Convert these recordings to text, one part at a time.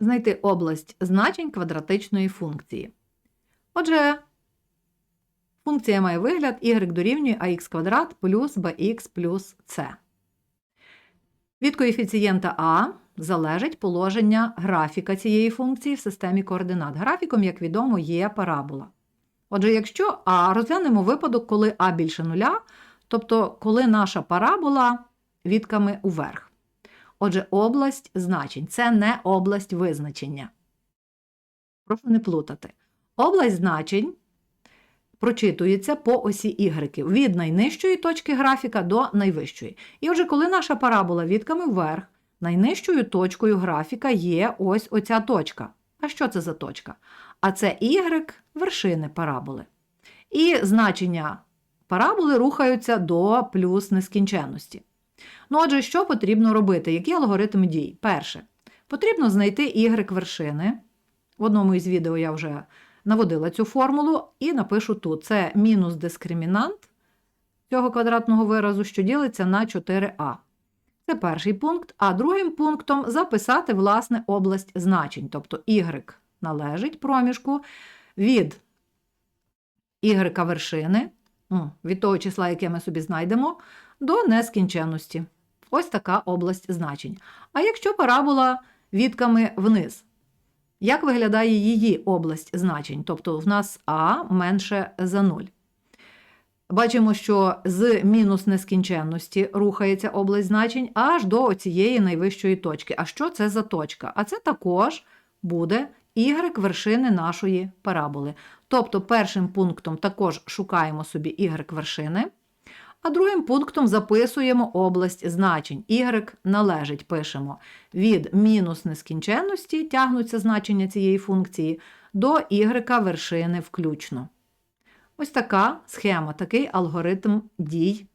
знайти область значень квадратичної функції. Отже, функція має вигляд y дорівнює ax квадрат плюс bx плюс c. Від коефіцієнта а залежить положення графіка цієї функції в системі координат. Графіком, як відомо, є парабола. Отже, якщо а розглянемо випадок, коли а більше нуля, тобто коли наша парабола відками уверх. Отже, область значень це не область визначення. Прошу не плутати. Область значень прочитується по осі Y від найнижчої точки графіка до найвищої. І отже, коли наша парабола відками вверх, найнижчою точкою графіка є ось оця точка. А що це за точка? А це Y вершини параболи. І значення параболи рухаються до плюс нескінченності. Ну, отже, що потрібно робити? Які алгоритми дій? Перше, потрібно знайти y вершини. В одному із відео я вже наводила цю формулу і напишу тут: це мінус дискримінант цього квадратного виразу, що ділиться на 4а. Це перший пункт. А другим пунктом записати, власне, область значень. Тобто y належить проміжку від y вершини, від того числа, яке ми собі знайдемо, до нескінченності. Ось така область значень. А якщо парабола відками вниз, як виглядає її область значень? Тобто в нас А менше за 0. Бачимо, що з мінус нескінченності рухається область значень аж до цієї найвищої точки. А що це за точка? А це також буде y вершини нашої параболи. Тобто першим пунктом також шукаємо собі y вершини. А другим пунктом записуємо область значень. Y належить, пишемо від мінус нескінченності, тягнуться значення цієї функції, до y вершини включно. Ось така схема, такий алгоритм дій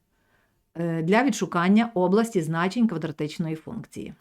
е, для відшукання області значень квадратичної функції.